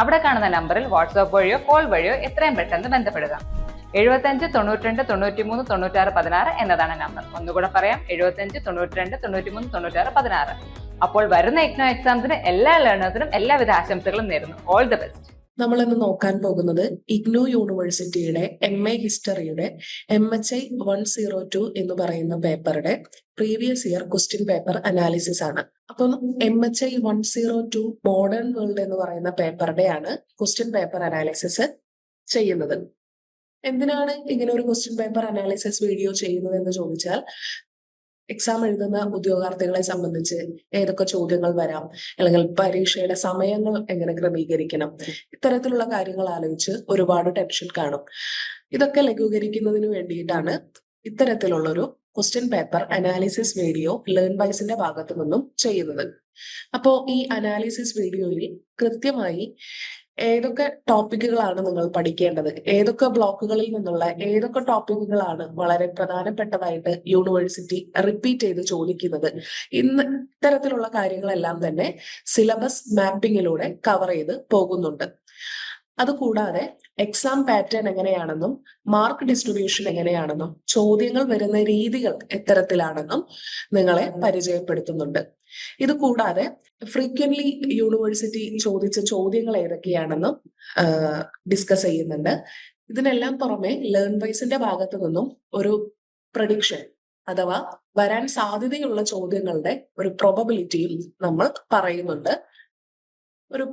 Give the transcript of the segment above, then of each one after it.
അവിടെ കാണുന്ന നമ്പറിൽ വാട്സ്ആപ്പ് വഴിയോ കോൾ വഴിയോ എത്രയും പെട്ടെന്ന് ബന്ധപ്പെടുക. എഴുപത്തഞ്ച് തൊണ്ണൂറ്റിരണ്ട് തൊണ്ണൂറ്റിമൂന്ന് തൊണ്ണൂറ്റാറ് പതിനാറ് എന്നതാണ് നമ്പർ. ഒന്നുകൂടെ പറയാം എഴുപത്തഞ്ച് തൊണ്ണൂറ്റിരണ്ട് തൊണ്ണൂറ്റിമൂന്ന് തൊണ്ണൂറ്റാറ് പതിനാറ്. അപ്പോൾ വരുന്ന ഇഗ്നോ എക്സാംസിന് എല്ലാ ലേണേഴ്സിനും എല്ലാവിധ ആശംസകളും നേരുന്നു. ഓൾ ദി ബെസ്റ്റ് നമ്മൾ ഇന്ന് നോക്കാൻ പോകുന്നത് ഇഗ്നു യൂണിവേഴ്സിറ്റിയുടെ M A ഹിസ്റ്ററിയുടെ M H I one zero two എന്ന് പറയുന്ന പേപ്പറുടെ previous year question paper analysis ആണ്. അപ്പം M H I one zero two modern world എന്ന് പറയുന്ന പേപ്പറുടെയാണ് ക്വസ്റ്റ്യൻ പേപ്പർ അനാലിസിസ് ചെയ്യുന്നത്. എന്തിനാണ് ഇങ്ങനെ ഒരു ക്വസ്റ്റ്യൻ പേപ്പർ അനാലിസിസ് വീഡിയോ ചെയ്യുന്നത് എന്ന് ചോദിച്ചാൽ എക്സാം എഴുതുന്ന ഉദ്യോഗാർത്ഥികളെ സംബന്ധിച്ച് ഏതൊക്കെ ചോദ്യങ്ങൾ വരാം? അല്ലെങ്കിൽ പരീക്ഷയുടെ സമയങ്ങൾ എങ്ങനെ ക്രമീകരിക്കണം? ഇത്തരത്തിലുള്ള കാര്യങ്ങൾ ആലോചിച്ച് ഒരുപാട് ടെൻഷൻ കാണും. ഇതൊക്കെ ലഘൂകരിക്കുന്നതിന് വേണ്ടിയിട്ടാണ് ഇത്തരത്തിലുള്ളൊരു question paper analysis video learn ബൈസിന്റെ ഭാഗത്തു നിന്നും ചെയ്യുന്നത്. അപ്പോ ഈ അനാലിസിസ് വീഡിയോയിൽ കൃത്യമായി ഏതൊക്കെ ടോപ്പിക്കുകളാണ് നിങ്ങൾ പഠിക്കേണ്ടത്? ഏതൊക്കെ ബ്ലോക്കുകളിൽ നിന്നുള്ള ഏതൊക്കെ ടോപ്പിക്കുകളാണ് വളരെ പ്രധാനപ്പെട്ടതായിട്ട് യൂണിവേഴ്സിറ്റി റിപ്പീറ്റ് ചെയ്ത് ചോദിക്കുന്നത്? ഇന്ന് ഇത്തരത്തിലുള്ള കാര്യങ്ങളെല്ലാം തന്നെ സിലബസ് മാപ്പിങ്ങിലൂടെ കവർ ചെയ്ത് പോകുന്നുണ്ട്. അതുകൂടാതെ എക്സാം പാറ്റേൺ എങ്ങനെയാണെന്നും മാർക്ക് ഡിസ്ട്രിബ്യൂഷൻ എങ്ങനെയാണെന്നും ചോദ്യങ്ങൾ വരുന്ന രീതികൾ എത്തരത്തിലാണെന്നും നിങ്ങളെ പരിചയപ്പെടുത്തുന്നുണ്ട്. ഇത് കൂടാതെ ഫ്രീക്വന്റ്ലി യൂണിവേഴ്സിറ്റി ചോദിച്ച ചോദ്യങ്ങൾ ഏതൊക്കെയാണെന്നും ഡിസ്കസ് ചെയ്യുന്നുണ്ട്. ഇതിനെല്ലാം പുറമെ ലേൺ വൈസിന്റെ ഭാഗത്തു നിന്നും ഒരു പ്രഡിക്ഷൻ അഥവാ വരാൻ സാധ്യതയുള്ള ചോദ്യങ്ങളുടെ ഒരു പ്രോബബിലിറ്റിയും നമ്മൾ പറയുന്നുണ്ട്. ഒരു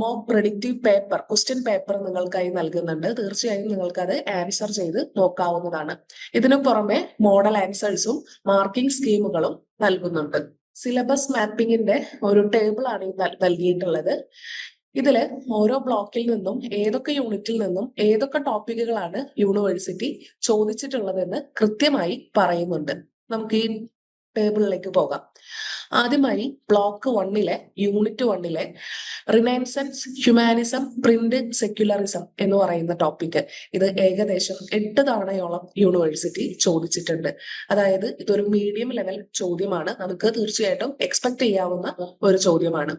mock predictive paper question paper നിങ്ങൾക്കായി നൽകുന്നുണ്ട്. തീർച്ചയായും നിങ്ങൾക്ക് അത് ആൻസർ ചെയ്ത് നോക്കാവുന്നതാണ്. ഇതിനു പുറമെ മോഡൽ ആൻസേഴ്സും മാർക്കിംഗ് സ്കീമുകളും നൽകുന്നുണ്ട്. സിലബസ് മാപ്പിങ്ങിന്റെ ഒരു ടേബിൾ ആണ് ഈ നൽ- നൽകിയിട്ടുള്ളത്. ഇതിൽ ഓരോ ബ്ലോക്കിൽ നിന്നും ഏതൊക്കെ യൂണിറ്റിൽ നിന്നും ഏതൊക്കെ ടോപ്പിക്കുകളാണ് യൂണിവേഴ്സിറ്റി ചോദിച്ചിട്ടുള്ളതെന്ന് കൃത്യമായി പറയുന്നുണ്ട്. നമുക്ക് ഈ ടേബിളിലേക്ക് പോകാം. ആദ്യമായി ബ്ലോക്ക് വണ്ണിലെ യൂണിറ്റ് വണ്ണിലെ റിനൈൻസൻസ് ഹ്യൂമാനിസം പ്രിന്റ് സെക്യുലറിസം എന്ന് പറയുന്ന ടോപ്പിക് ഇത് ഏകദേശം എട്ട് തവണയോളം യൂണിവേഴ്സിറ്റി ചോദിച്ചിട്ടുണ്ട്. അതായത് ഇതൊരു മീഡിയം ലെവൽ ചോദ്യമാണ്. നമുക്ക് തീർച്ചയായിട്ടും എക്സ്പെക്ട് ചെയ്യാവുന്ന ഒരു ചോദ്യമാണ്.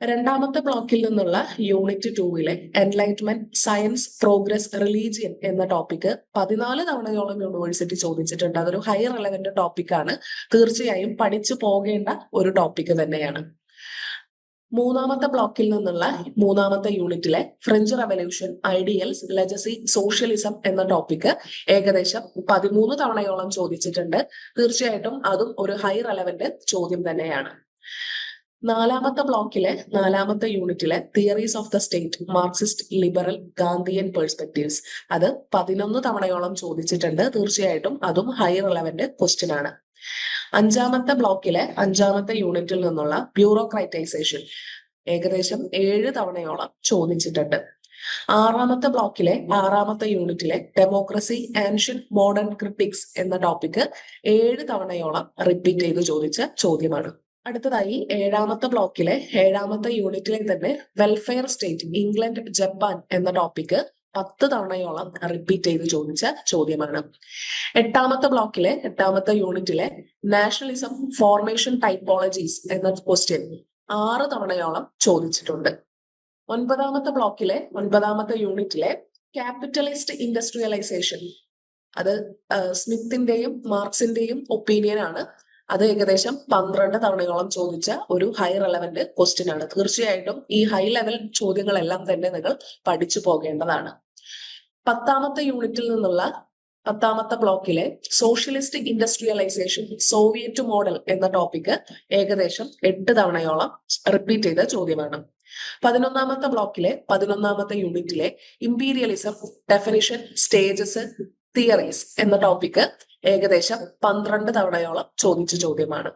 രണ്ടാമത്തെ ബ്ലോക്കിൽ നിന്നുള്ള യൂണിറ്റ് ടൂവിലെ എൻലൈറ്റ്മെന്റ് സയൻസ് പ്രോഗ്രസ് റിലീജിയൻ എന്ന ടോപ്പിക് പതിനാല് തവണയോളം യൂണിവേഴ്സിറ്റി ചോദിച്ചിട്ടുണ്ട്. അതൊരു ഹൈ റെലവന്റ് ടോപ്പിക്കാണ് തീർച്ചയായും പഠിച്ചു പോകേണ്ട ഒരു ടോപ്പിക് തന്നെയാണ്. മൂന്നാമത്തെ ബ്ലോക്കിൽ നിന്നുള്ള മൂന്നാമത്തെ യൂണിറ്റിലെ French revolution ideals legacy socialism എന്ന ടോപ്പിക് ഏകദേശം പതിമൂന്ന് തവണയോളം ചോദിച്ചിട്ടുണ്ട്. തീർച്ചയായിട്ടും അതും ഒരു ഹൈ റെലവന്റ് ചോദ്യം തന്നെയാണ്. നാലാമത്തെ ബ്ലോക്കിലെ നാലാമത്തെ യൂണിറ്റിലെ theories of the state Marxist liberal Gandhian perspectives അത് പതിനൊന്ന് തവണയോളം ചോദിച്ചിട്ടുണ്ട്. തീർച്ചയായിട്ടും അതും ഹൈ റിലവന്റ് ക്വസ്റ്റ്യൻ ആണ്. അഞ്ചാമത്തെ ബ്ലോക്കിലെ അഞ്ചാമത്തെ യൂണിറ്റിൽ നിന്നുള്ള ബ്യൂറോക്രൈറ്റൈസേഷൻ ഏകദേശം ഏഴ് തവണയോളം ചോദിച്ചിട്ടുണ്ട്. ആറാമത്തെ ബ്ലോക്കിലെ ആറാമത്തെ യൂണിറ്റിലെ ഡെമോക്രസി ആൻഷ്യൻ മോഡേൺ ക്രിട്ടിക്സ് എന്ന ടോപ്പിക് ഏഴ് തവണയോളം റിപ്പീറ്റ് ചെയ്ത് ചോദിച്ച ചോദ്യമാണ്. അടുത്തതായി ഏഴാമത്തെ ബ്ലോക്കിലെ ഏഴാമത്തെ യൂണിറ്റിലെ തന്നെ വെൽഫെയർ സ്റ്റേറ്റ് ഇംഗ്ലണ്ട് ജപ്പാൻ എന്ന ടോപ്പിക് പത്ത് തവണയോളം റിപ്പീറ്റ് ചെയ്ത് ചോദിച്ച ചോദ്യമാണ്. എട്ടാമത്തെ ബ്ലോക്കിലെ എട്ടാമത്തെ യൂണിറ്റിലെ നാഷണലിസം ഫോർമേഷൻ ടൈപ്പോളജീസ് എന്ന ക്വസ്റ്റ്യൻ ആറ് തവണയോളം ചോദിച്ചിട്ടുണ്ട്. ഒൻപതാമത്തെ ബ്ലോക്കിലെ ഒൻപതാമത്തെ യൂണിറ്റിലെ ക്യാപിറ്റലിസ്റ്റ് ഇൻഡസ്ട്രിയലൈസേഷൻ അത് സ്മിത്തിന്റെയും മാർക്സിന്റെയും ഒപ്പീനിയൻ ആണ് അത് ഏകദേശം പന്ത്രണ്ട് തവണയോളം ചോദിച്ച ഒരു ഹൈ റെലവന്റ് ക്വസ്റ്റ്യൻ ആണ്. തീർച്ചയായിട്ടും ഈ ഹൈ ലെവൽ ചോദ്യങ്ങളെല്ലാം തന്നെ നിങ്ങൾ പഠിച്ചു പോകേണ്ടതാണ്. പത്താമത്തെ യൂണിറ്റിൽ നിന്നുള്ള പത്താമത്തെ ബ്ലോക്കിലെ സോഷ്യലിസ്റ്റ് ഇൻഡസ്ട്രിയലൈസേഷൻ സോവിയറ്റ് മോഡൽ എന്ന ടോപ്പിക് ഏകദേശം എട്ട് തവണയോളം റിപ്പീറ്റ് ചെയ്ത ചോദ്യമാണ്. പതിനൊന്നാമത്തെ ബ്ലോക്കിലെ പതിനൊന്നാമത്തെ യൂണിറ്റിലെ ഇമ്പീരിയലിസം ഡെഫിനിഷൻ സ്റ്റേജസ് തിയറീസ് എന്ന ടോപ്പിക്ക് ഏകദേശം പന്ത്രണ്ട് തവണയോളം ചോദിച്ച ചോദ്യമാണ്.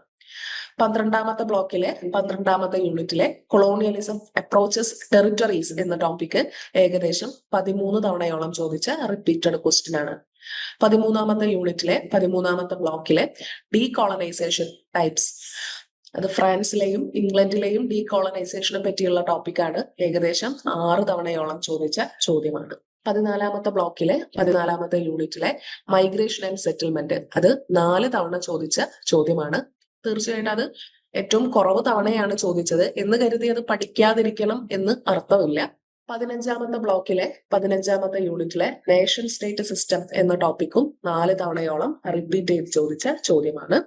പന്ത്രണ്ടാമത്തെ ബ്ലോക്കിലെ പന്ത്രണ്ടാമത്തെ യൂണിറ്റിലെ കൊളോണിയലിസം അപ്രോച്ചസ് ടെറിറ്ററീസ് എന്ന ടോപ്പിക്ക് ഏകദേശം പതിമൂന്ന് തവണയോളം ചോദിച്ച റിപ്പീറ്റഡ് ക്വസ്റ്റ്യൻ ആണ്. പതിമൂന്നാമത്തെ യൂണിറ്റിലെ പതിമൂന്നാമത്തെ ബ്ലോക്കിലെ ഡീകോളനൈസേഷൻ ടൈപ്സ് അത് ഫ്രാൻസിലെയും ഇംഗ്ലണ്ടിലെയും ഡീകോളനൈസേഷനെ പറ്റിയുള്ള ടോപ്പിക്കാണ് ഏകദേശം ആറ് തവണയോളം ചോദിച്ച ചോദ്യമാണ്. പതിനാലാമത്തെ ബ്ലോക്കിലെ പതിനാലാമത്തെ യൂണിറ്റിലെ മൈഗ്രേഷൻ ആൻഡ് സെറ്റിൽമെന്റ്. അത് നാല് തവണ ചോദിച്ച ചോദ്യമാണ്. തീർച്ചയായിട്ടും അത് ഏറ്റവും കുറവ് തവണയാണ് ചോദിച്ചത്. എന്ന് കരുതി അത് പഠിക്കാതിരിക്കണം എന്ന് അർത്ഥമില്ല. പതിനഞ്ചാമത്തെ ബ്ലോക്കിലെ പതിനഞ്ചാമത്തെ യൂണിറ്റിലെ നേഷൻ സ്റ്റേറ്റ് സിസ്റ്റം എന്ന ടോപ്പിക്കും നാല് തവണയോളം റിപ്പീറ്റ് ചെയ്ത് ചോദിച്ച ചോദ്യമാണ്.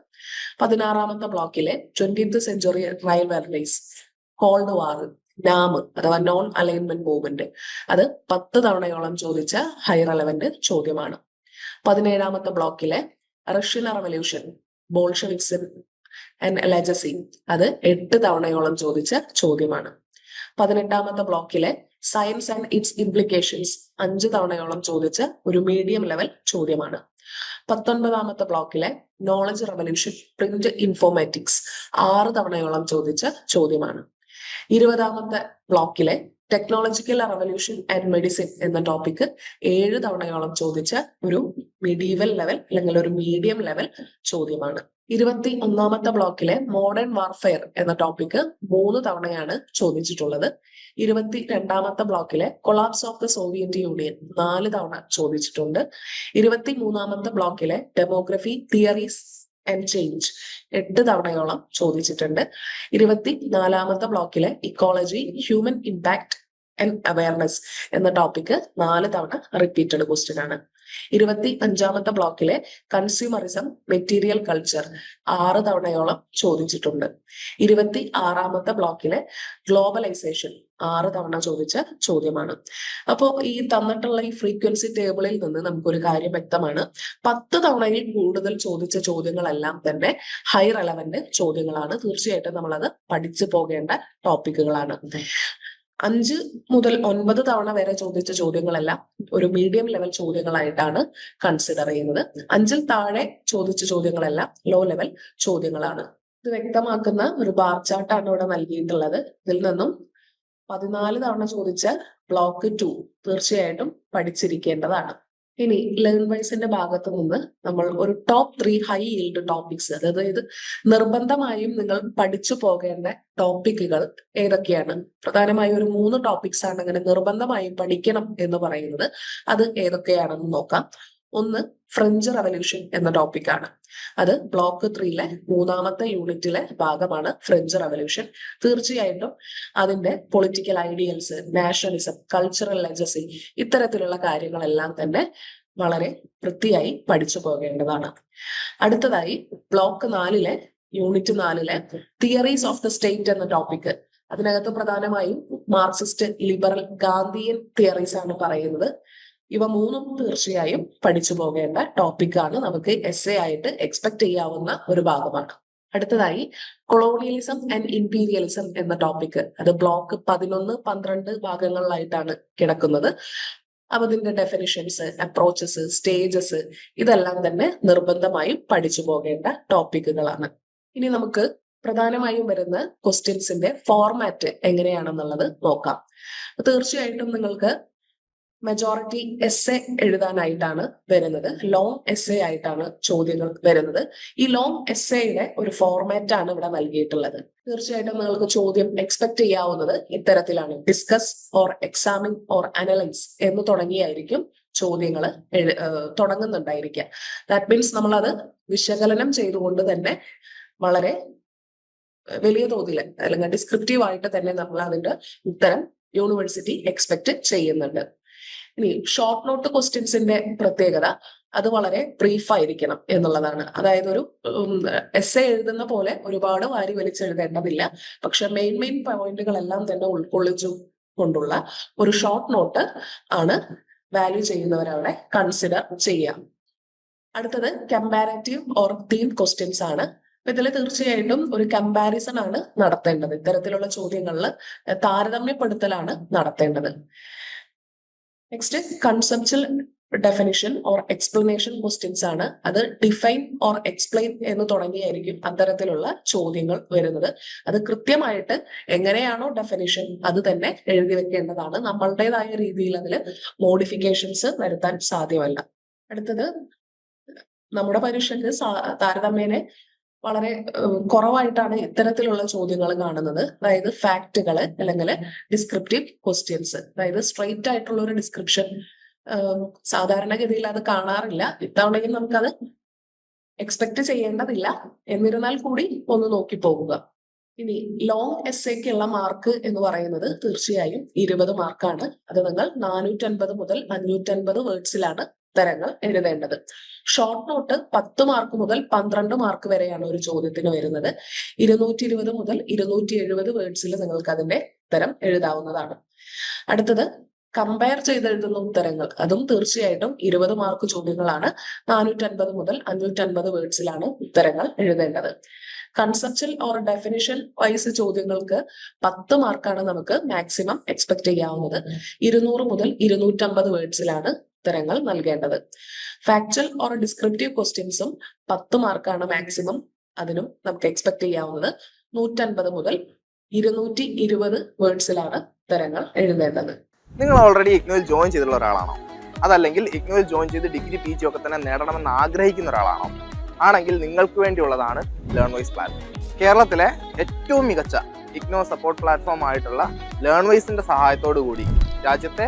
പതിനാറാമത്തെ ബ്ലോക്കിലെ twenty century rivalries cold war. NAM അഥവാ നോൺ അലൈൻമെന്റ് മൂവ്മെന്റ് അത് പത്ത് തവണയോളം ചോദിച്ച ഹൈ റെലവന്റ് ചോദ്യമാണ്. പതിനേഴാമത്തെ ബ്ലോക്കിലെ Russian revolution Bolshevism and legacy അത് എട്ട് തവണയോളം ചോദിച്ച ചോദ്യമാണ്. പതിനെട്ടാമത്തെ ബ്ലോക്കിലെ സയൻസ് ആൻഡ് ഇറ്റ്സ് ഇംപ്ലിക്കേഷൻസ് അഞ്ച് തവണയോളം ചോദിച്ച ഒരു മീഡിയം ലെവൽ ചോദ്യമാണ്. പത്തൊൻപതാമത്തെ ബ്ലോക്കിലെ നോളജ് റവല്യൂഷൻ പ്രിന്റ് ഇൻഫോമാറ്റിക്സ് ആറ് തവണയോളം ചോദിച്ച ചോദ്യമാണ്. ഇരുപതാമത്തെ ബ്ലോക്കിലെ ടെക്നോളജിക്കൽ റവല്യൂഷൻ ആൻഡ് മെഡിസിൻ എന്ന ടോപ്പിക്ക് ഏഴ് തവണയോളം ചോദിച്ച ഒരു മിഡീവൽ ലെവൽ അല്ലെങ്കിൽ ഒരു മീഡിയം ലെവൽ ചോദ്യമാണ്. ഇരുപത്തി ഒന്നാമത്തെ ബ്ലോക്കിലെ മോഡേൺ വാർഫെയർ എന്ന ടോപ്പിക്ക് മൂന്ന് തവണയാണ് ചോദിച്ചിട്ടുള്ളത്. ഇരുപത്തി രണ്ടാമത്തെ ബ്ലോക്കിലെ collapse of the Soviet Union നാല് തവണ ചോദിച്ചിട്ടുണ്ട്. ഇരുപത്തി മൂന്നാമത്തെ ബ്ലോക്കിലെ ഡെമോഗ്രഫി തിയറീസ് ആൻഡ് ചേഞ്ച് എട്ട് തവണയോളം ചോദിച്ചിട്ടുണ്ട്. ഇരുപത്തി നാലാമത്തെ ബ്ലോക്കിലെ ecology human impact and awareness എന്ന ടോപ്പിക് നാല് തവണ റിപ്പീറ്റഡ് ക്വസ്റ്റ്യൻ ആണ്. ഇരുപത്തി അഞ്ചാമത്തെ ബ്ലോക്കിലെ കൺസ്യൂമറിസം മെറ്റീരിയൽ കൾച്ചർ ആറ് തവണയോളം ചോദിച്ചിട്ടുണ്ട്. ഇരുപത്തി ആറാമത്തെ ബ്ലോക്കിലെ ഗ്ലോബലൈസേഷൻ ആറ് തവണ ചോദിച്ച ചോദ്യമാണ്. അപ്പോ ഈ തന്നിട്ടുള്ള ഈ ഫ്രീക്വൻസി ടേബിളിൽ നിന്ന് നമുക്കൊരു കാര്യം വ്യക്തമാണ്. പത്ത് തവണയിൽ കൂടുതൽ ചോദിച്ച ചോദ്യങ്ങളെല്ലാം തന്നെ ഹൈ റെലവന്റ് ചോദ്യങ്ങളാണ്. തീർച്ചയായിട്ടും നമ്മളത് പഠിച്ചു പോകേണ്ട ടോപ്പിക്കുകളാണ്. അഞ്ച് മുതൽ ഒൻപത് തവണ വരെ ചോദിച്ച ചോദ്യങ്ങളെല്ലാം ഒരു മീഡിയം ലെവൽ ചോദ്യങ്ങളായിട്ടാണ് കൺസിഡർ ചെയ്യുന്നത്. അഞ്ചിൽ താഴെ ചോദിച്ച ചോദ്യങ്ങളെല്ലാം ലോ ലെവൽ ചോദ്യങ്ങളാണ്. ഇത് വ്യക്തമാക്കുന്ന ഒരു ബാർ ചാർട്ടാണ് ഇവിടെ നൽകിയിട്ടുള്ളത്. ഇതിൽ നിന്നും പതിനാല് തവണ ചോദിച്ച ബ്ലോക്ക് ടു തീർച്ചയായിട്ടും പഠിച്ചിരിക്കേണ്ടതാണ്. ഇനി ലേൺ വൈസിന്റെ ഭാഗത്ത് നിന്ന് നമ്മൾ ഒരു top three high yield topics അതായത് നിർബന്ധമായും നിങ്ങൾ പഠിച്ചു പോകേണ്ട ടോപ്പിക്കുകൾ ഏതൊക്കെയാണ്? പ്രധാനമായും ഒരു മൂന്ന് ടോപ്പിക്സ് ആണ് അങ്ങനെ നിർബന്ധമായും പഠിക്കണം എന്ന് പറയുന്നത്. അത് ഏതൊക്കെയാണെന്ന് നോക്കാം. ഒന്ന് ഫ്രഞ്ച് റവല്യൂഷൻ എന്ന ടോപ്പിക്കാണ് അത് ബ്ലോക്ക് ത്രീയിലെ മൂന്നാമത്തെ യൂണിറ്റിലെ ഭാഗമാണ് ഫ്രഞ്ച് റവല്യൂഷൻ. തീർച്ചയായിട്ടും അതിന്റെ political ideals nationalism cultural legacy ഇത്തരത്തിലുള്ള കാര്യങ്ങളെല്ലാം തന്നെ വളരെ വൃത്തിയായി പഠിച്ചു പോകേണ്ടതാണ്. അടുത്തതായി ബ്ലോക്ക് നാലിലെ യൂണിറ്റ് നാലിലെ തിയറീസ് ഓഫ് ദ സ്റ്റേറ്റ് എന്ന ടോപ്പിക് അതിനകത്ത് പ്രധാനമായും മാർക്സിസ്റ്റ് ലിബറൽ ഗാന്ധിയൻ തിയറീസ് ആണ് പറയുന്നത്. ഇവ മൂന്നും തീർച്ചയായും പഠിച്ചു പോകേണ്ട ടോപ്പിക്കാണ് നമുക്ക് എസ് എ ആയിട്ട് എക്സ്പെക്ട് ചെയ്യാവുന്ന ഒരു ഭാഗമാണ്. അടുത്തതായി കൊളോണിയലിസം ആൻഡ് ഇമ്പീരിയലിസം എന്ന ടോപ്പിക് അത് ബ്ലോക്ക് പതിനൊന്ന് പന്ത്രണ്ട് ഭാഗങ്ങളിലായിട്ടാണ് കിടക്കുന്നത്. അപ്പൊ അതിന്റെ ഡെഫിനിഷൻസ് അപ്രോച്ചസ് സ്റ്റേജസ് ഇതെല്ലാം തന്നെ നിർബന്ധമായും പഠിച്ചു പോകേണ്ട ടോപ്പിക്കുകളാണ് ഇനി നമുക്ക് പ്രധാനമായും വരുന്ന ക്വസ്റ്റ്യൻസിന്റെ ഫോർമാറ്റ് എങ്ങനെയാണെന്നുള്ളത് നോക്കാം. തീർച്ചയായിട്ടും നിങ്ങൾക്ക് മെജോറിറ്റി എസ് എ എഴുതാനായിട്ടാണ് വരുന്നത്. ലോങ് എസ് എ ആയിട്ടാണ് ചോദ്യങ്ങൾ വരുന്നത്. ഈ ലോങ് എസ് എയുടെ ഒരു ഫോർമാറ്റ് ആണ് ഇവിടെ നൽകിയിട്ടുള്ളത്. തീർച്ചയായിട്ടും നിങ്ങൾക്ക് ചോദ്യം എക്സ്പെക്ട് ചെയ്യാവുന്നത് ഇത്തരത്തിലാണ്. Discuss or examine or analyse എന്ന് തുടങ്ങിയായിരിക്കും ചോദ്യങ്ങൾ തുടങ്ങുന്നുണ്ടായിരിക്കുക. ദാറ്റ് മീൻസ് നമ്മൾ അത് വിശകലനം ചെയ്തുകൊണ്ട് തന്നെ വളരെ വലിയ തോതിൽ അല്ലെങ്കിൽ ഡിസ്ക്രിപ്റ്റീവ് ആയിട്ട് തന്നെ നമ്മൾ അതിന്റെ ഉത്തരം യൂണിവേഴ്സിറ്റി എക്സ്പെക്ട് ചെയ്യുന്നുണ്ട്. ഇനി ഷോർട്ട് നോട്ട് ക്വസ്റ്റ്യൻസിന്റെ പ്രത്യേകത അത് വളരെ ബ്രീഫ് ആയിരിക്കണം എന്നുള്ളതാണ്. അതായത് ഒരു എസ് എ എഴുതുന്ന പോലെ ഒരുപാട് വാരി വലിച്ചെഴുതേണ്ടതില്ല. പക്ഷെ മെയിൻ മെയിൻ പോയിന്റുകളെല്ലാം തന്നെ ഉൾക്കൊള്ളിച്ചു കൊണ്ടുള്ള ഒരു ഷോർട്ട് നോട്ട് ആണ് വാല്യൂ ചെയ്യുന്നവരവിടെ കൺസിഡർ ചെയ്യാം. അടുത്തത് കമ്പാരറ്റീവ് ഓർ തീം ക്വസ്റ്റ്യൻസ് ആണ്. ഇതിൽ തീർച്ചയായിട്ടും ഒരു കമ്പാരിസൺ ആണ് നടത്തേണ്ടത്. ഇത്തരത്തിലുള്ള ചോദ്യങ്ങളിൽ താരതമ്യപ്പെടുത്തലാണ് നടത്തേണ്ടത്. Next conceptual definition or explanation questions ആണ്. അത് ഡിഫൈൻ ഓർ എക്സ്പ്ലെയിൻ എന്ന് തുടങ്ങിയായിരിക്കും അത്തരത്തിലുള്ള ചോദ്യങ്ങൾ വരുന്നത്. അത് കൃത്യമായിട്ട് എങ്ങനെയാണോ ഡെഫിനിഷൻ അത് തന്നെ എഴുതി വെക്കേണ്ടതാണ്. നമ്മളുടേതായ രീതിയിൽ അതിൽ മോഡിഫിക്കേഷൻസ് വരുത്താൻ സാധ്യമല്ല. അടുത്തത് നമ്മുടെ പരീക്ഷയ്ക്ക് താരതമ്യേന വളരെ കുറവായിട്ടാണ് ഇത്തരത്തിലുള്ള ചോദ്യങ്ങൾ കാണുന്നത്. അതായത് ഫാക്റ്റുകൾ അല്ലെങ്കിൽ ഡിസ്ക്രിപ്റ്റീവ് ക്വസ്റ്റ്യൻസ്. അതായത് സ്ട്രെയിറ്റ് ആയിട്ടുള്ള ഒരു ഡിസ്ക്രിപ്ഷൻ സാധാരണഗതിയിൽ അത് കാണാറില്ല. ഇത്തവണയും നമുക്കത് എക്സ്പെക്ട് ചെയ്യേണ്ടതില്ല. എന്നിരുന്നാൽ കൂടി ഒന്ന് നോക്കി പോകുക ഇനി ലോങ് എസ് എക്കുള്ള മാർക്ക് എന്ന് പറയുന്നത് തീർച്ചയായും ഇരുപത് മാർക്കാണ്. അത് നിങ്ങൾ നാനൂറ്റൻപത് മുതൽ അഞ്ഞൂറ്റൻപത് വേർഡ്സിലാണ് ഉത്തരങ്ങൾ എഴുതേണ്ടത്. ഷോർട്ട് നോട്ട് പത്ത് മാർക്ക് മുതൽ പന്ത്രണ്ട് മാർക്ക് വരെയാണ് ഒരു ചോദ്യത്തിന് വരുന്നത്. ഇരുന്നൂറ്റി ഇരുപത് മുതൽ ഇരുന്നൂറ്റി എഴുപത് വേർഡ്സിൽ നിങ്ങൾക്ക് അതിന്റെ ഉത്തരം എഴുതാവുന്നതാണ്. അടുത്തത് കമ്പയർ ചെയ്തെഴുതുന്ന ഉത്തരങ്ങൾ. അതും തീർച്ചയായിട്ടും ഇരുപത് മാർക്ക് ചോദ്യങ്ങളാണ്. നാനൂറ്റൻപത് മുതൽ അഞ്ഞൂറ്റൻപത് വേർഡ്സിലാണ് ഉത്തരങ്ങൾ എഴുതേണ്ടത്. കൺസെപ്റ്റൽ ഓർ ഡെഫിനിഷൻ വൈസ് ചോദ്യങ്ങൾക്ക് പത്ത് മാർക്കാണ് നമുക്ക് മാക്സിമം എക്സ്പെക്ട് ചെയ്യാവുന്നത്. ഇരുന്നൂറ് മുതൽ ഇരുന്നൂറ്റമ്പത് വേർഡ്സിലാണ് ഉത്തരങ്ങൾ നൽകേണ്ടത്. ഫാക്ച്വൽ ഓർ ഡിസ്ക്രിപ്റ്റീവ് ക്വസ്റ്റ്യൻസും പത്ത് മാർക്കാണ് മാക്സിമം അതിനും നമുക്ക് എക്സ്പെക്ട് ചെയ്യാവുന്നത്. നൂറ്റൻപത് മുതൽ ഇരുന്നൂറ്റി ഇരുപത് വേർഡ്സിലാണ് ഉത്തരങ്ങൾ എഴുതേണ്ടത്. നിങ്ങൾ ഓൾറെഡി ഇഗ്നോയിൽ ജോയിൻ ചെയ്തിട്ടുള്ള ഒരാളാണോ? അതല്ലെങ്കിൽ ഇഗ്നോയിൽ ജോയിൻ ചെയ്ത് ഡിഗ്രി പി ജി ഒക്കെ തന്നെ നേടണമെന്ന് ആഗ്രഹിക്കുന്ന ഒരാളാണോ? ആണെങ്കിൽ നിങ്ങൾക്ക് വേണ്ടിയുള്ളതാണ് ലേൺ വൈസ് പ്ലാറ്റ്ഫോം കേരളത്തിലെ ഏറ്റവും മികച്ച ഇഗ്നോ സപ്പോർട്ട് പ്ലാറ്റ്ഫോം ആയിട്ടുള്ള ലേൺ വൈസിന്റെ സഹായത്തോടു കൂടി രാജ്യത്തെ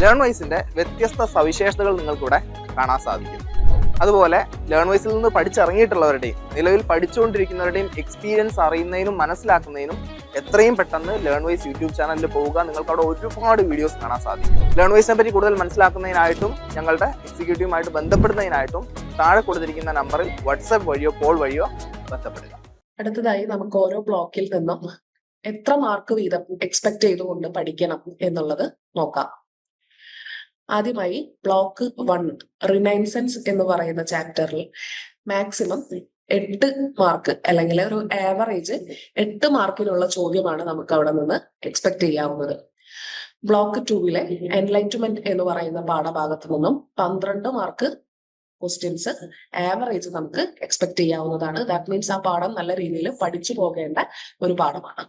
ലേൺ വൈസിന്റെ വ്യത്യസ്ത സവിശേഷതകൾ നിങ്ങൾക്കിവിടെ കാണാൻ സാധിക്കും. അതുപോലെ ലേൺ വൈസിൽ നിന്ന് പഠിച്ചിറങ്ങിയിട്ടുള്ളവരുടെയും നിലവിൽ പഠിച്ചുകൊണ്ടിരിക്കുന്നവരുടെയും എക്സ്പീരിയൻസ് അറിയുന്നതിനും മനസ്സിലാക്കുന്നതിനും എത്രയും പെട്ടെന്ന് ലേൺ വൈസ് യൂട്യൂബ് ചാനലിൽ പോവുക. നിങ്ങൾക്ക് അവിടെ ഒരുപാട് വീഡിയോസ് കാണാൻ സാധിക്കും. ലേൺ വൈസിനെ പറ്റി കൂടുതൽ മനസ്സിലാക്കുന്നതിനായിട്ടും ഞങ്ങളുടെ എക്സിക്യൂട്ടീവുമായിട്ട് ബന്ധപ്പെടുന്നതിനായിട്ടും താഴെ കൊടുത്തിരിക്കുന്ന നമ്പറിൽ വാട്സാപ്പ് വഴിയോ കോൾ വഴിയോ ബന്ധപ്പെടുക. അടുത്തതായി നമുക്ക് ഓരോ ബ്ലോക്കിൽ നിന്നും എത്ര മാർക്ക് വീതം എക്സ്പെക്ട് ചെയ്തുകൊണ്ട് പഠിക്കണം എന്നുള്ളത് നോക്കാം. ആദ്യമായി ബ്ലോക്ക് വൺ റിനൈൻസൻസ് എന്ന് പറയുന്ന ചാപ്റ്ററിൽ മാക്സിമം എട്ട് മാർക്ക് അല്ലെങ്കിൽ ഒരു ആവറേജ് എട്ട് മാർക്കിനുള്ള ചോദ്യമാണ് നമുക്ക് അവിടെ നിന്ന് എക്സ്പെക്ട് ചെയ്യാവുന്നത്. ബ്ലോക്ക് ടൂവിലെ എൻലൈറ്റ്മെന്റ് എന്ന് പറയുന്ന പാഠഭാഗത്ത് നിന്നും പന്ത്രണ്ട് മാർക്ക് ക്വസ്റ്റ്യൻസ് ആവറേജ് നമുക്ക് എക്സ്പെക്ട് ചെയ്യാവുന്നതാണ്. ദാറ്റ് മീൻസ് ആ പാഠം നല്ല രീതിയിൽ പഠിച്ചു പോകേണ്ട ഒരു പാഠമാണ്.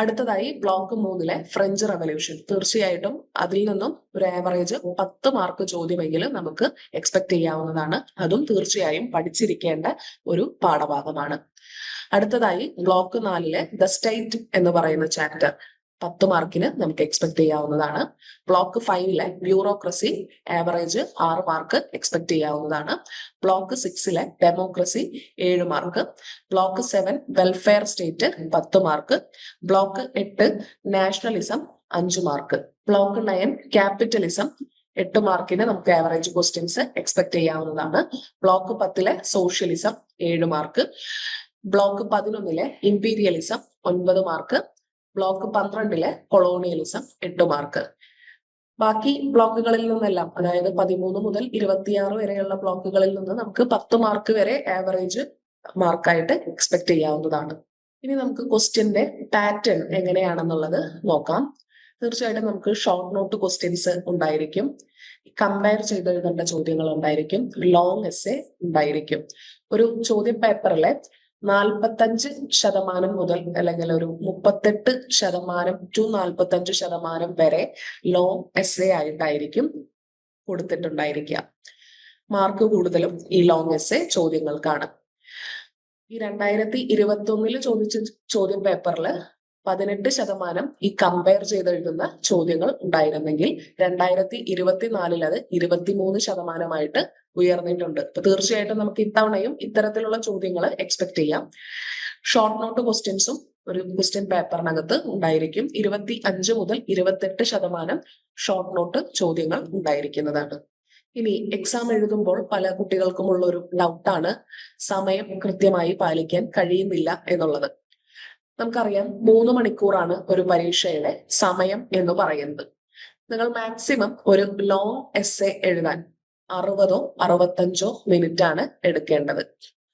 അടുത്തതായി ബ്ലോക്ക് മൂന്നിലെ ഫ്രഞ്ച് റവല്യൂഷൻ തീർച്ചയായിട്ടും അതിൽ നിന്നും ഒരു ആവറേജ് പത്ത് മാർക്ക് ചോദ്യമെങ്കിലും നമുക്ക് എക്സ്പെക്ട് ചെയ്യാവുന്നതാണ്. അതും തീർച്ചയായും പഠിച്ചിരിക്കേണ്ട ഒരു പാഠഭാഗമാണ്. അടുത്തതായി ബ്ലോക്ക് നാലിലെ ദ സ്റ്റേറ്റ് എന്ന് പറയുന്ന ചാപ്റ്റർ പത്ത് മാർക്കിന് നമുക്ക് എക്സ്പെക്ട് ചെയ്യാവുന്നതാണ്. ബ്ലോക്ക് ഫൈവിലെ ബ്യൂറോക്രസി ആവറേജ് ആറ് മാർക്ക് എക്സ്പെക്ട് ചെയ്യാവുന്നതാണ്. ബ്ലോക്ക് സിക്സിലെ ഡെമോക്രസി ഏഴ് mark. Block seven welfare state പത്ത് മാർക്ക്. ബ്ലോക്ക് എട്ട് നാഷണലിസം അഞ്ച് മാർക്ക്. ബ്ലോക്ക് നയൻ ക്യാപിറ്റലിസം എട്ട് മാർക്കിന് നമുക്ക് ആവറേജ് ക്വസ്റ്റ്യൻസ് എക്സ്പെക്ട് ചെയ്യാവുന്നതാണ്. ബ്ലോക്ക് പത്തിലെ സോഷ്യലിസം ഏഴ് മാർക്ക്. ബ്ലോക്ക് പതിനൊന്നിലെ ഇമ്പീരിയലിസം ഒൻപത് മാർക്ക്. ബ്ലോക്ക് പന്ത്രണ്ടിലെ കൊളോണിയലിസം എട്ട് മാർക്ക്. ബാക്കി ബ്ലോക്കുകളിൽ നിന്നെല്ലാം അതായത് പതിമൂന്ന് മുതൽ ഇരുപത്തിയാറ് വരെയുള്ള ബ്ലോക്കുകളിൽ നിന്ന് നമുക്ക് പത്ത് മാർക്ക് വരെ ആവറേജ് മാർക്കായിട്ട് എക്സ്പെക്ട് ചെയ്യാവുന്നതാണ്. ഇനി നമുക്ക് ക്വസ്റ്റ്യന്റെ പാറ്റേൺ എങ്ങനെയാണെന്നുള്ളത് നോക്കാം. തീർച്ചയായിട്ടും നമുക്ക് ഷോർട്ട് നോട്ട് ക്വസ്റ്റ്യൻസ് ഉണ്ടായിരിക്കും. കമ്പയർ ചെയ്ത് എഴുതേണ്ട ചോദ്യങ്ങൾ ഉണ്ടായിരിക്കും. ലോങ് എസ്സേ ഉണ്ടായിരിക്കും. ഒരു ചോദ്യ പേപ്പറിലെ നാൽപ്പത്തഞ്ച് ശതമാനം മുതൽ അല്ലെങ്കിൽ ഒരു മുപ്പത്തെട്ട് ശതമാനം ടു നാൽപ്പത്തഞ്ച് ശതമാനം വരെ ലോങ് എ ആയിട്ടായിരിക്കും കൊടുത്തിട്ടുണ്ടായിരിക്കുക. മാർക്ക് കൂടുതലും ഈ ലോങ് എസ് എ ചോദ്യങ്ങൾക്കാണ്. ഈ രണ്ടായിരത്തി ഇരുപത്തി ഒന്നിൽ ചോദിച്ച ചോദ്യം പേപ്പറിൽ പതിനെട്ട് ശതമാനം ഈ കമ്പയർ ചെയ്തെഴുതുന്ന ചോദ്യങ്ങൾ ഉണ്ടായിരുന്നെങ്കിൽ രണ്ടായിരത്തി ഇരുപത്തിനാലിൽ അത് ഇരുപത്തിമൂന്ന് ശതമാനമായിട്ട് ഉയർന്നിട്ടുണ്ട്. അപ്പൊ തീർച്ചയായിട്ടും നമുക്ക് ഇത്തവണയും ഇത്തരത്തിലുള്ള ചോദ്യങ്ങൾ എക്സ്പെക്ട് ചെയ്യാം. ഷോർട്ട് നോട്ട് ക്വസ്റ്റ്യൻസും ഒരു ക്വസ്റ്റ്യൻ പേപ്പറിനകത്ത് ഉണ്ടായിരിക്കും. ഇരുപത്തി അഞ്ച് മുതൽ ഇരുപത്തെട്ട് ശതമാനം ഷോർട്ട് നോട്ട് ചോദ്യങ്ങൾ ഉണ്ടായിരിക്കുന്നതാണ്. ഇനി എക്സാം എഴുതുമ്പോൾ പല കുട്ടികൾക്കും ഉള്ള ഒരു ഡൗട്ടാണ് സമയം കൃത്യമായി പാലിക്കാൻ കഴിയുന്നില്ല എന്നുള്ളത്. നമുക്കറിയാം മൂന്ന് മണിക്കൂറാണ് ഒരു പരീക്ഷയുടെ സമയം എന്ന് പറയുന്നത്. നിങ്ങൾ മാക്സിമം ഒരു ലോങ് എസ് എഴുതാൻ അറുപതോ അറുപത്തഞ്ചോ മിനിറ്റ് ആണ് എടുക്കേണ്ടത്.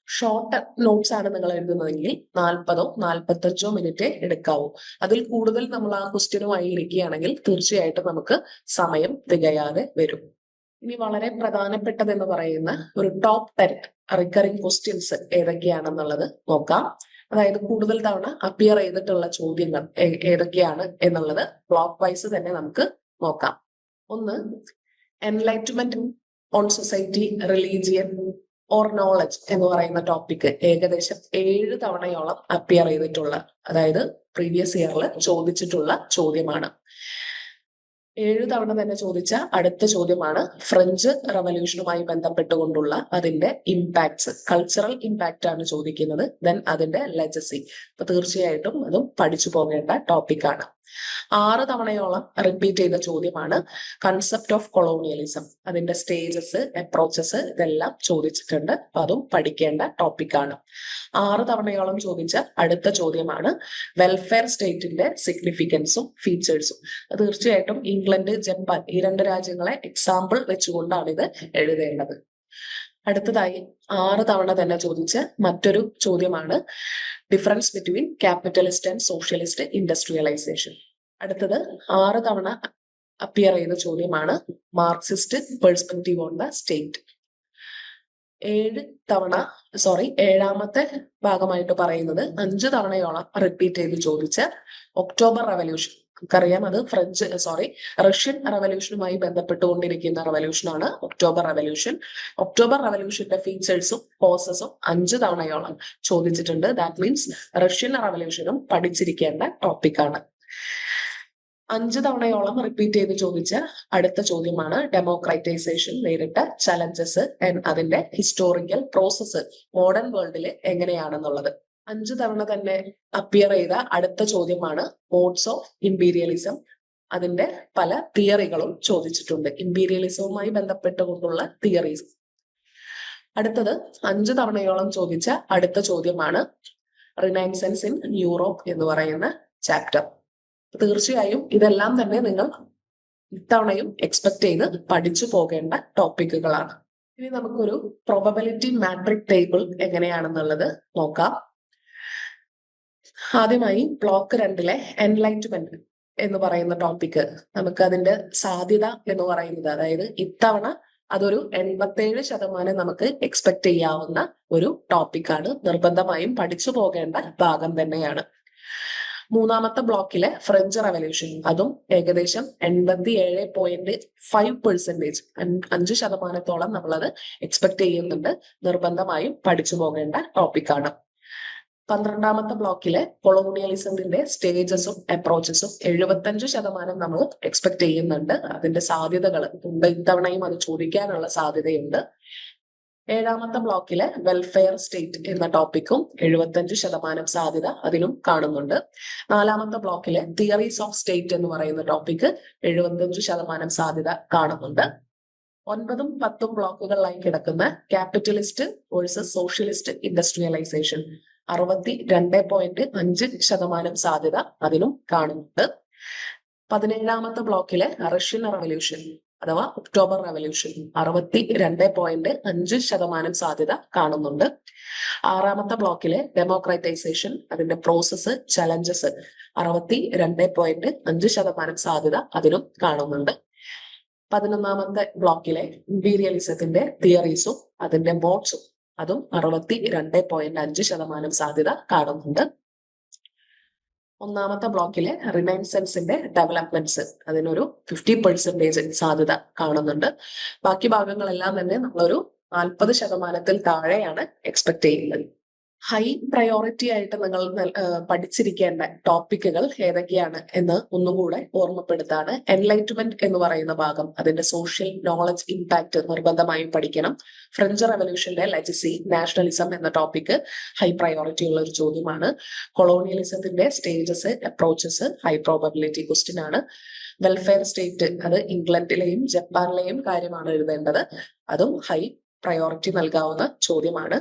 ഷോർട്ട് നോട്ട്സ് ആണ് നിങ്ങൾ എഴുതുന്നതെങ്കിൽ നാൽപ്പതോ നാൽപ്പത്തഞ്ചോ മിനിറ്റ് എടുക്കാവൂ. അതിൽ കൂടുതൽ നമ്മൾ ആ ക്വസ്റ്റ്യനുമായി ഇരിക്കുകയാണെങ്കിൽ തീർച്ചയായിട്ടും നമുക്ക് സമയം തികയാതെ വരും. ഇനി വളരെ പ്രധാനപ്പെട്ടതെന്ന് പറയുന്ന ഒരു ടോപ്പ് ടെൻ റിക്കറിംഗ് ക്വസ്റ്റ്യൻസ് ഏതൊക്കെയാണെന്നുള്ളത് നോക്കാം. അതായത് കൂടുതൽ തവണ അപ്പിയർ ചെയ്തിട്ടുള്ള ചോദ്യങ്ങൾ ഏതൊക്കെയാണ് എന്നുള്ളത് ബ്ലോക്ക് വൈസ് തന്നെ നമുക്ക് നോക്കാം. ഒന്ന് enlightenment on society religion or knowledge എന്ന് പറയുന്ന ടോപ്പിക് ഏകദേശം ഏഴ് തവണയോളം അപ്പിയർ ചെയ്തിട്ടുള്ള അതായത് പ്രീവിയസ് ഇയറിൽ ചോദിച്ചിട്ടുള്ള ചോദ്യമാണ്. ഏഴ് തവണ തന്നെ ചോദിച്ച അടുത്ത ചോദ്യമാണ് ഫ്രഞ്ച് റവല്യൂഷനുമായി ബന്ധപ്പെട്ടുകൊണ്ടുള്ള അതിന്റെ ഇമ്പാക്ട്സ് കൾച്ചറൽ ഇമ്പാക്റ്റ് ആണ് ചോദിക്കുന്നത്. ദെൻ അതിന്റെ ലെജസി അപ്പൊ തീർച്ചയായിട്ടും അതും പഠിച്ചു പോകേണ്ട ടോപ്പിക്കാണ് ആറ് തവണയോളം റിപ്പീറ്റ് ചെയ്ത ചോദ്യമാണ് കൺസെപ്റ്റ് ഓഫ് കൊളോണിയലിസം അതിന്റെ സ്റ്റേജസ് അപ്രോച്ചസ് ഇതെല്ലാം ചോദിച്ചിട്ടുണ്ട്. അപ്പൊ അതും പഠിക്കേണ്ട ടോപ്പിക്കാണ് ആറ് തവണയോളം ചോദിച്ച അടുത്ത ചോദ്യമാണ് വെൽഫെയർ സ്റ്റേറ്റിന്റെ സിഗ്നിഫിക്കൻസും ഫീച്ചേഴ്സും തീർച്ചയായിട്ടും ഇംഗ്ലണ്ട് ജപ്പാൻ ഈ രണ്ട് രാജ്യങ്ങളെ എക്സാമ്പിൾ വെച്ചുകൊണ്ടാണ് ഇത് എഴുതേണ്ടത്. അടുത്തതായി ആറ് തവണ തന്നെ ചോദിച്ച മറ്റൊരു ചോദ്യമാണ് difference between capitalist and socialist industrialisation അടുത്തത് ആറ് തവണ അപ്പിയർ ചെയ്യുന്ന ചോദ്യമാണ് Marxist perspective on the state ഏഴ് തവണ സോറി ഏഴാമത്തെ ഭാഗമായിട്ട് പറയുന്നത് അഞ്ച് തവണയോളം റിപ്പീറ്റ് ചെയ്ത് ചോദിച്ച ഒക്ടോബർ റവല്യൂഷൻ നമുക്കറിയാം അത് ഫ്രഞ്ച് സോറി റഷ്യൻ റവല്യൂഷനുമായി ബന്ധപ്പെട്ടുകൊണ്ടിരിക്കുന്ന റവല്യൂഷനാണ് ഒക്ടോബർ റവല്യൂഷൻ ഒക്ടോബർ റവല്യൂഷന്റെ ഫീച്ചേഴ്സും കോസസും അഞ്ച് തവണയോളം ചോദിച്ചിട്ടുണ്ട്. ദാറ്റ് മീൻസ് റഷ്യൻ റവല്യൂഷനും പഠിച്ചിരിക്കേണ്ട ടോപ്പിക്കാണ് അഞ്ച് തവണയോളം റിപ്പീറ്റ് ചെയ്ത് ചോദിച്ച അടുത്ത ചോദ്യമാണ് ഡെമോക്രൈറ്റൈസേഷൻ നേരിട്ട ചലഞ്ചസ് അതിന്റെ ഹിസ്റ്റോറിക്കൽ പ്രോസസ്സ് മോഡേൺ വേൾഡിൽ എങ്ങനെയാണെന്നുള്ളത്. അഞ്ച് തവണ തന്നെ അപ്പിയർ ചെയ്ത അടുത്ത ചോദ്യമാണ് മോഡ്സ് ഓഫ് ഇമ്പീരിയലിസം അതിന്റെ പല തിയറികളും ചോദിച്ചിട്ടുണ്ട്. ഇമ്പീരിയലിസവുമായി ബന്ധപ്പെട്ടുകൊണ്ടുള്ള തിയറീസ് അടുത്തത് അഞ്ചു തവണയോളം ചോദിച്ച അടുത്ത ചോദ്യമാണ് റിനൈൻസൻസ് ഇൻ യൂറോപ്പ് എന്ന് പറയുന്ന ചാപ്റ്റർ തീർച്ചയായും ഇതെല്ലാം തന്നെ നിങ്ങൾ ഇത്തവണയും എക്സ്പെക്ട് ചെയ്ത് പഠിച്ചു പോകേണ്ട ടോപ്പിക്കുകളാണ് ഇനി നമുക്കൊരു പ്രോബബിലിറ്റി മാട്രിക് ടേബിൾ എങ്ങനെയാണെന്നുള്ളത് നോക്കാം. ആദ്യമായി ബ്ലോക്ക് രണ്ടിലെ എൻലൈറ്റ്മെന്റ് എന്ന് പറയുന്ന ടോപ്പിക്ക് നമുക്ക് അതിന്റെ സാധ്യത എന്ന് പറയുന്നത്. അതായത് ഇത്തവണ അതൊരു എൺപത്തേഴ് ശതമാനം നമുക്ക് എക്സ്പെക്ട് ചെയ്യാവുന്ന ഒരു ടോപ്പിക്കാണ് നിർബന്ധമായും പഠിച്ചു പോകേണ്ട ഭാഗം തന്നെയാണ്. മൂന്നാമത്തെ ബ്ലോക്കിലെ ഫ്രഞ്ച് റവല്യൂഷൻ അതും ഏകദേശം എൺപത്തി ഏഴ് പോയിന്റ് ഫൈവ് പെർസെന്റേജ് അഞ്ച് ശതമാനത്തോളം നമ്മളത് എക്സ്പെക്ട് ചെയ്യുന്നുണ്ട്. നിർബന്ധമായും പഠിച്ചു പോകേണ്ട ടോപ്പിക്കാണ് പന്ത്രണ്ടാമത്തെ ബ്ലോക്കിലെ കൊളോണിയലിസത്തിന്റെ സ്റ്റേജസും അപ്രോച്ചസും എഴുപത്തഞ്ച് ശതമാനം നമ്മൾ എക്സ്പെക്ട് ചെയ്യുന്നുണ്ട്. അതിന്റെ സാധ്യതകൾ ഉണ്ട്. ഇത്തവണയും അത് ചോദിക്കാനുള്ള സാധ്യതയുണ്ട്. ഏഴാമത്തെ ബ്ലോക്കിലെ വെൽഫെയർ സ്റ്റേറ്റ് എന്ന ടോപ്പിക്കും എഴുപത്തഞ്ച് ശതമാനം സാധ്യത അതിനും കാണുന്നുണ്ട്. നാലാമത്തെ ബ്ലോക്കിലെ തിയറീസ് ഓഫ് സ്റ്റേറ്റ് എന്ന് പറയുന്ന ടോപ്പിക്ക് എഴുപത്തഞ്ച് ശതമാനം സാധ്യത കാണുന്നുണ്ട്. ഒൻപതും പത്തും ബ്ലോക്കുകളിലായി കിടക്കുന്ന ക്യാപിറ്റലിസ്റ്റ് വേഴ്സസ് സോഷ്യലിസ്റ്റ് ഇൻഡസ്ട്രിയലൈസേഷൻ അറുപത്തി രണ്ട് പോയിന്റ് അഞ്ച് ശതമാനം സാധ്യത അതിലും കാണുന്നുണ്ട്. പതിനേഴാമത്തെ ബ്ലോക്കിലെ റഷ്യൻ റവല്യൂഷൻ അഥവാ ഒക്ടോബർ റവല്യൂഷൻ അറുപത്തി രണ്ട് പോയിന്റ് അഞ്ച് ശതമാനം സാധ്യത കാണുന്നുണ്ട്. ആറാമത്തെ ബ്ലോക്കിലെ ഡെമോക്രാറ്റൈസേഷൻ അതിന്റെ പ്രോസസ്സ് ചലഞ്ചസ് അറുപത്തി രണ്ട് പോയിന്റ് അഞ്ച് ശതമാനം സാധ്യത അതിലും കാണുന്നുണ്ട്. പതിനൊന്നാമത്തെ ബ്ലോക്കിലെ ഇമ്പീരിയലിസത്തിന്റെ തിയറീസും അതിന്റെ മോഡ്സും അതും അറുപത്തി രണ്ട് പോയിന്റ് അഞ്ച് ശതമാനം സാധ്യത കാണുന്നുണ്ട്. ഒന്നാമത്തെ ബ്ലോക്കിലെ റിനൈൻസൻസിന്റെ ഡെവലപ്മെന്റ്സ് അതിനൊരു ഫിഫ്റ്റി പെർസെന്റേജ് സാധ്യത കാണുന്നുണ്ട്. ബാക്കി ഭാഗങ്ങളെല്ലാം തന്നെ നമ്മളൊരു നാൽപ്പത് ശതമാനത്തിൽ താഴെയാണ് എക്സ്പെക്ട് ചെയ്യുന്നത്. ഹൈ പ്രയോറിറ്റി ആയിട്ട് നിങ്ങൾ പഠിച്ചിരിക്കേണ്ട ടോപ്പിക്കുകൾ ഏതൊക്കെയാണ് എന്ന് ഒന്നുകൂടെ ഓർമ്മപ്പെടുത്താണ്. എൻലൈറ്റ്മെന്റ് എന്ന് പറയുന്ന ഭാഗം അതിന്റെ സോഷ്യൽ നോളജ് ഇമ്പാക്ട് നിർബന്ധമായും പഠിക്കണം. ഫ്രഞ്ച് റെവല്യൂഷന്റെ ലെജസി നാഷണലിസം എന്ന ടോപ്പിക്ക് ഹൈ പ്രയോറിറ്റി ഉള്ള ഒരു ചോദ്യമാണ്. കൊളോണിയലിസത്തിന്റെ stages approaches high probability question ആണ്. വെൽഫെയർ സ്റ്റേറ്റ് അത് ഇംഗ്ലണ്ടിലെയും ജപ്പാനിലെയും കാര്യമാണ് എഴുതേണ്ടത്. അതും ഹൈ പ്രയോറിറ്റി നൽകാവുന്ന ചോദ്യമാണ്.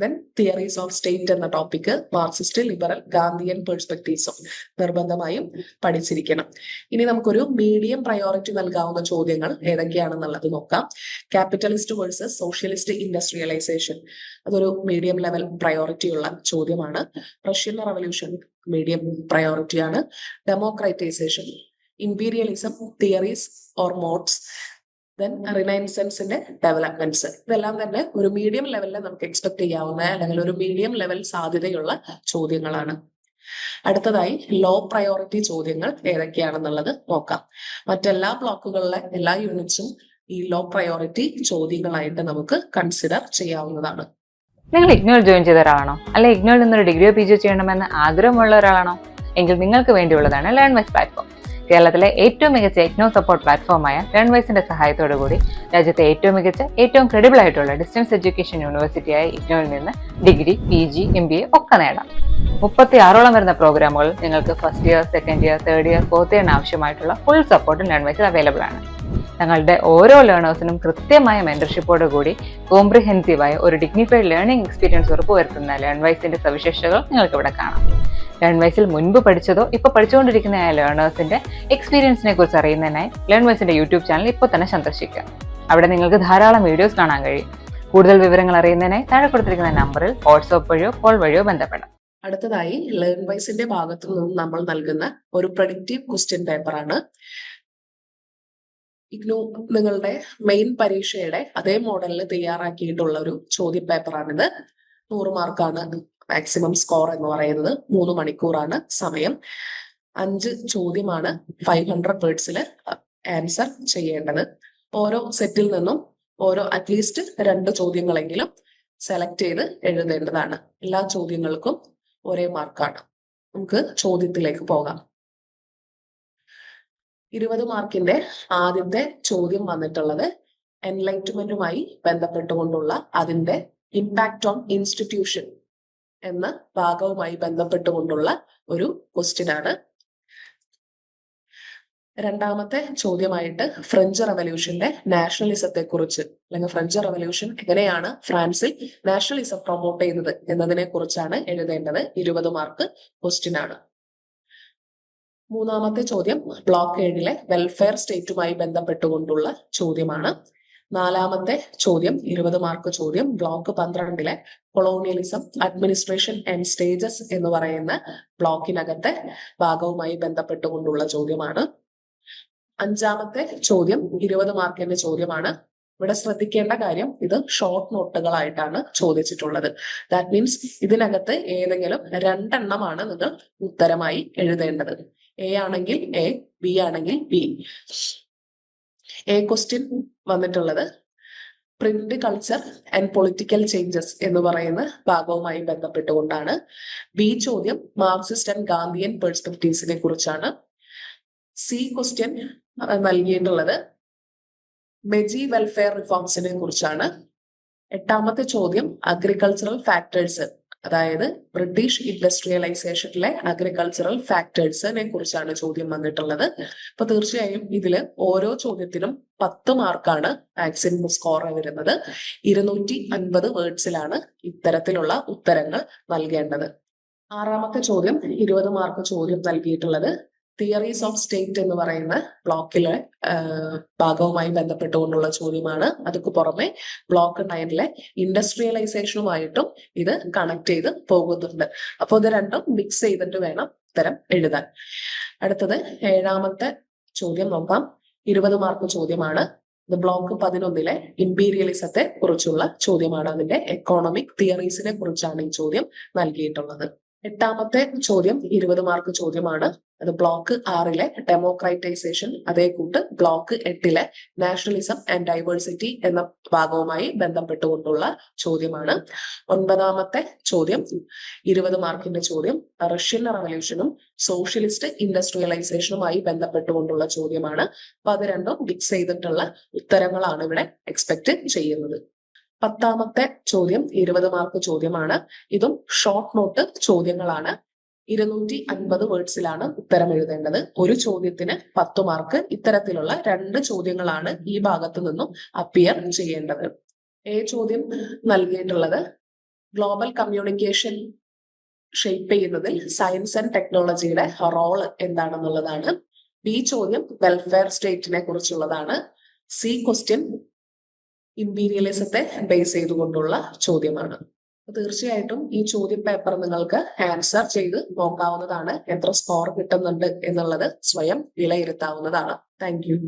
ദെൻ തിയറീസ് ഓഫ് സ്റ്റേറ്റ് എന്ന ടോപ്പിക് മാർക്സിസ്റ്റ് ലിബറൽ ഗാന്ധിയൻ പെർസ്പെക്ടീവ്സും നിർബന്ധമായും പഠിച്ചിരിക്കണം. ഇനി നമുക്കൊരു മീഡിയം പ്രയോറിറ്റി നൽകാവുന്ന ചോദ്യങ്ങൾ ഏതൊക്കെയാണെന്നുള്ളത് നോക്കാം. ക്യാപിറ്റലിസ്റ്റ് വേഴ്സസ് സോഷ്യലിസ്റ്റ് ഇൻഡസ്ട്രിയലൈസേഷൻ അതൊരു മീഡിയം ലെവൽ പ്രയോറിറ്റി ഉള്ള ചോദ്യമാണ്. Russian revolution medium പ്രയോറിറ്റിയാണ് democratisation imperialism theories or modes then റിനൈൻസൻസിന്റെ developments ഇതെല്ലാം തന്നെ ഒരു മീഡിയം ലെവലിൽ നമുക്ക് എക്സ്പെക്ട് ചെയ്യാവുന്ന അല്ലെങ്കിൽ ഒരു മീഡിയം ലെവൽ സാധ്യതയുള്ള ചോദ്യങ്ങളാണ്. അടുത്തതായി ലോ പ്രയോറിറ്റി ചോദ്യങ്ങൾ ഏതൊക്കെയാണെന്നുള്ളത് നോക്കാം. മറ്റെല്ലാ ബ്ലോക്കുകളിലെ എല്ലാ യൂണിറ്റ്സും ഈ ലോ പ്രയോറിറ്റി ചോദ്യങ്ങളായിട്ട് നമുക്ക് കൺസിഡർ ചെയ്യാവുന്നതാണ്. നിങ്ങൾ ഇഗ്നോൾ ജോയിൻ ചെയ്ത ഒരാളാണോ അല്ലെ ഇഗ്നോയിൽ നിന്നൊരു ഡിഗ്രിയോ പി ജിയോ ചെയ്യണമെന്ന് ആഗ്രഹമുള്ള ഒരാളാണോ? എങ്കിൽ നിങ്ങൾക്ക് വേണ്ടിയുള്ളതാണ് ലേൺ വൈസ് പ്ലാറ്റ്ഫോം കേരളത്തിലെ ഏറ്റവും മികച്ച എഗ്നോ സപ്പോർട്ട് പ്ലാറ്റ്ഫോമായ ലേൺ വൈസിന്റെ സഹായത്തോടു കൂടി രാജ്യത്തെ ഏറ്റവും മികച്ച ഏറ്റവും ക്രെഡിബിൾ ആയിട്ടുള്ള ഡിസ്റ്റൻസ് എഡ്യൂക്കേഷൻ യൂണിവേഴ്സിറ്റിയായ ഇഗ്നോയിൽ നിന്ന് degree P G M B A ഒക്കെ നേടാം. മുപ്പത്തി ആറോളം വരുന്ന പ്രോഗ്രാമുകൾ നിങ്ങൾക്ക് first year second year third year fourth ഇയറിന് ആവശ്യമായിട്ടുള്ള ഫുൾ സപ്പോർട്ടും ലേൺവൈസിൽ അവൈലബിൾ ആണ്. ഞങ്ങളുടെ ഓരോ ലേണേഴ്സിനും കൃത്യമായ മെന്റർഷിപ്പോടു കൂടി കോംപ്രിഹെൻസീവായ ഒരു ഡിഗ്നിഫൈഡ് ലേണിംഗ് എക്സ്പീരിയൻസ് ഉറപ്പുവരുത്തുന്ന ലേൺവൈസിന്റെ സവിശേഷതകൾ നിങ്ങൾക്ക് ഇവിടെ കാണാം. ലേൺവൈസിൽ മുൻപ് പഠിച്ചതോ ഇപ്പോൾ പഠിച്ചുകൊണ്ടിരിക്കുന്ന ലേണേഴ്സിന്റെ എക്സ്പീരിയൻസിനെ കുറിച്ച് അറിയുന്നതിനായി ലേൺവൈസിന്റെ യൂട്യൂബ് ചാനൽ ഇപ്പോൾ തന്നെ സന്ദർശിക്കുക. അവിടെ നിങ്ങൾക്ക് ധാരാളം വീഡിയോസ് കാണാൻ കഴിയും. കൂടുതൽ വിവരങ്ങൾ അറിയുന്നതിനായി താഴെ കൊടുത്തിരിക്കുന്ന നമ്പറിൽ വാട്സ്ആപ്പ് വഴിയോ കോൾ വഴിയോ ബന്ധപ്പെടാം. അടുത്തതായി ലേൺ വൈസിന്റെ ഭാഗത്തു നിന്ന് നമ്മൾ നൽകുന്ന ഒരു പ്രഡിക്റ്റീവ് ക്വസ്റ്റ്യൻ പേപ്പറാണ് ഇഗ്നു നിങ്ങളുടെ മെയിൻ പരീക്ഷയുടെ അതേ മോഡലിൽ തയ്യാറാക്കിയിട്ടുള്ള ഒരു ചോദ്യ പേപ്പറാണിത് നൂറ് മാർക്കാണ് മാക്സിമം സ്കോർ എന്ന് പറയുന്നത് മൂന്ന് മണിക്കൂറാണ് സമയം. അഞ്ച് ചോദ്യമാണ് ഫൈവ് ഹൺഡ്രഡ് വേർഡ്സിൽ ആൻസർ ചെയ്യേണ്ടത്. ഓരോ സെറ്റിൽ നിന്നും ഓരോ അറ്റ്ലീസ്റ്റ് രണ്ട് ചോദ്യങ്ങളെങ്കിലും സെലക്ട് ചെയ്ത് എഴുതേണ്ടതാണ്. എല്ലാ ചോദ്യങ്ങൾക്കും ഒരേ മാർക്കാണ് നമുക്ക് ചോദ്യത്തിലേക്ക് പോകാം. ഇരുപത് മാർക്കിന്റെ ആദ്യത്തെ ചോദ്യം വന്നിട്ടുള്ളത് എൻലൈറ്റ്മെന്റുമായി ബന്ധപ്പെട്ടുകൊണ്ടുള്ള അതിന്റെ ഇമ്പാക്ട് ഓൺ ഇൻസ്റ്റിറ്റ്യൂഷൻ എന്ന ഭാഗവുമായി ബന്ധപ്പെട്ടുകൊണ്ടുള്ള ഒരു ക്വസ്റ്റ്യൻ ആണ്. രണ്ടാമത്തെ ചോദ്യമായിട്ട് ഫ്രഞ്ച് റവല്യൂഷന്റെ നാഷണലിസത്തെ കുറിച്ച് അല്ലെങ്കിൽ ഫ്രഞ്ച് റവല്യൂഷൻ എങ്ങനെയാണ് ഫ്രാൻസിൽ നാഷണലിസം പ്രൊമോട്ട് ചെയ്യുന്നത് എന്നതിനെ കുറിച്ചാണ് എഴുതേണ്ടത്. ഇരുപത് മാർക്ക് ക്വസ്റ്റ്യൻ ആണ്. മൂന്നാമത്തെ ചോദ്യം ബ്ലോക്ക് ഏഴിലെ വെൽഫെയർ സ്റ്റേറ്റുമായി ബന്ധപ്പെട്ടുകൊണ്ടുള്ള ചോദ്യമാണ്. നാലാമത്തെ ചോദ്യം ഇരുപത് മാർക്ക് ചോദ്യം ബ്ലോക്ക് പന്ത്രണ്ടിലെ കൊളോണിയലിസം അഡ്മിനിസ്ട്രേഷൻ ആൻഡ് സ്റ്റേജസ് എന്ന് പറയുന്ന ബ്ലോക്കിനകത്തെ ഭാഗവുമായി ബന്ധപ്പെട്ടുകൊണ്ടുള്ള ചോദ്യമാണ്. അഞ്ചാമത്തെ ചോദ്യം ഇരുപത് മാർക്കിന്റെ ചോദ്യമാണ്. ഇവിടെ ശ്രദ്ധിക്കേണ്ട കാര്യം ഇത് ഷോർട്ട് നോട്ടുകളായിട്ടാണ് ചോദിച്ചിട്ടുള്ളത്. ദാറ്റ് മീൻസ് ഇതിനകത്ത് ഏതെങ്കിലും രണ്ടെണ്ണമാണ് നിങ്ങൾ ഉത്തരമായി എഴുതേണ്ടത്. എ ആണെങ്കിൽ എ ബി ആണെങ്കിൽ ബി എ ക്വസ്റ്റ്യൻ വന്നിട്ടുള്ളത്. Print culture and political changes എന്ന് പറയുന്ന ഭാഗവുമായി ബന്ധപ്പെട്ടുകൊണ്ടാണ്. ബി ചോദ്യം മാർക്സിസ്റ്റ് ആൻഡ് ഗാന്ധിയൻ പെർസ്പെക്ടീവ്സിനെ കുറിച്ചാണ്. സി ക്വസ്റ്റ്യൻ നൽകിയിട്ടുള്ളത്. മെജി വെൽഫെയർ റിഫോംസിനെ കുറിച്ചാണ്. എട്ടാമത്തെ ചോദ്യം അഗ്രികൾച്ചറൽ ഫാക്ടേഴ്സ് അതായത് ബ്രിട്ടീഷ് ഇൻഡസ്ട്രിയലൈസേഷനിലെ അഗ്രികൾച്ചറൽ ഫാക്ടേഴ്സിനെ കുറിച്ചാണ് ചോദ്യം വന്നിട്ടുള്ളത്. അപ്പൊ തീർച്ചയായും ഇതിൽ ഓരോ ചോദ്യത്തിനും പത്ത് മാർക്കാണ് മാക്സിമം സ്കോർ വരുന്നത്. ഇരുന്നൂറ്റി അൻപത് വേർഡ്സിലാണ് ഇത്തരത്തിലുള്ള ഉത്തരങ്ങൾ നൽകേണ്ടത്. ആറാമത്തെ ചോദ്യം ഇരുപത് മാർക്ക് ചോദ്യം നൽകിയിട്ടുള്ളത്. തിയറീസ് ഓഫ് സ്റ്റേറ്റ് എന്ന് പറയുന്ന ബ്ലോക്കിലെ ഭാഗവുമായി ബന്ധപ്പെട്ടുകൊണ്ടുള്ള ചോദ്യമാണ്. അതുക്ക് പുറമെ ബ്ലോക്ക് നയനിലെ ഇൻഡസ്ട്രിയലൈസേഷനുമായിട്ടും ഇത് കണക്ട് ചെയ്ത് പോകുന്നുണ്ട്. അപ്പോൾ ഇത് രണ്ടും മിക്സ് ചെയ്തിട്ട് വേണം ഉത്തരം എഴുതാൻ. അടുത്തത് ഏഴാമത്തെ ചോദ്യം നോക്കാം. ഇരുപത് മാർക്ക് ചോദ്യമാണ്. ബ്ലോക്ക് പതിനൊന്നിലെ ഇമ്പീരിയലിസത്തെ കുറിച്ചുള്ള ചോദ്യമാണ്. അതിന്റെ എക്കോണമിക് തിയറീസിനെ കുറിച്ചാണ് ഈ ചോദ്യം നൽകിയിട്ടുള്ളത്. എട്ടാമത്തെ ചോദ്യം ഇരുപത് മാർക്ക് ചോദ്യമാണ്. അത് ബ്ലോക്ക് ആറിലെ ഡെമോക്രൈറ്റൈസേഷൻ അതേ കൂട്ട് ബ്ലോക്ക് എട്ടിലെ നാഷണലിസം ആൻഡ് ഡൈവേഴ്സിറ്റി എന്ന ഭാഗവുമായി ബന്ധപ്പെട്ടുകൊണ്ടുള്ള ചോദ്യമാണ്. ഒൻപതാമത്തെ ചോദ്യം ഇരുപത് മാർക്കിന്റെ ചോദ്യം റഷ്യൻ റവല്യൂഷനും സോഷ്യലിസ്റ്റ് ഇൻഡസ്ട്രിയലൈസേഷനുമായി ബന്ധപ്പെട്ടുകൊണ്ടുള്ള ചോദ്യമാണ്. അപ്പൊ അത് രണ്ടും മിക്സ് ചെയ്തിട്ടുള്ള ഉത്തരങ്ങളാണ് ഇവിടെ എക്സ്പെക്ട് ചെയ്യുന്നത്. പത്താമത്തെ ചോദ്യം ഇരുപത് മാർക്ക് ചോദ്യമാണ്. ഇതും ഷോർട്ട് നോട്ട് ചോദ്യങ്ങളാണ്. ഇരുന്നൂറ്റി അൻപത് വേർഡ്സിലാണ് ഉത്തരം എഴുതേണ്ടത്. ഒരു ചോദ്യത്തിന് പത്ത് മാർക്ക് ഇത്തരത്തിലുള്ള രണ്ട് ചോദ്യങ്ങളാണ് ഈ ഭാഗത്തു നിന്നും അപ്പിയർ ചെയ്യേണ്ടത്. എ ചോദ്യം നൽകിയിട്ടുള്ളത്? ഗ്ലോബൽ കമ്മ്യൂണിക്കേഷൻ ഷെയ്പ്പ് ചെയ്യുന്നതിൽ സയൻസ് ആൻഡ് ടെക്നോളജിയുടെ റോൾ എന്താണെന്നുള്ളതാണ്. ബി ചോദ്യം വെൽഫെയർ സ്റ്റേറ്റിനെ കുറിച്ചുള്ളതാണ്. സി ക്വസ്റ്റ്യൻ ഇമ്പീരിയലിസത്തെ ബേസ് ചെയ്തുകൊണ്ടുള്ള ചോദ്യമാണ്. തീർച്ചയായിട്ടും ഈ ചോദ്യ പേപ്പർ നിങ്ങൾക്ക് ആൻസർ ചെയ്ത് നോക്കാവുന്നതാണ്. എത്ര സ്കോർ കിട്ടുന്നുണ്ട് എന്നുള്ളത് സ്വയം വിലയിരുത്താവുന്നതാണ്. Thank you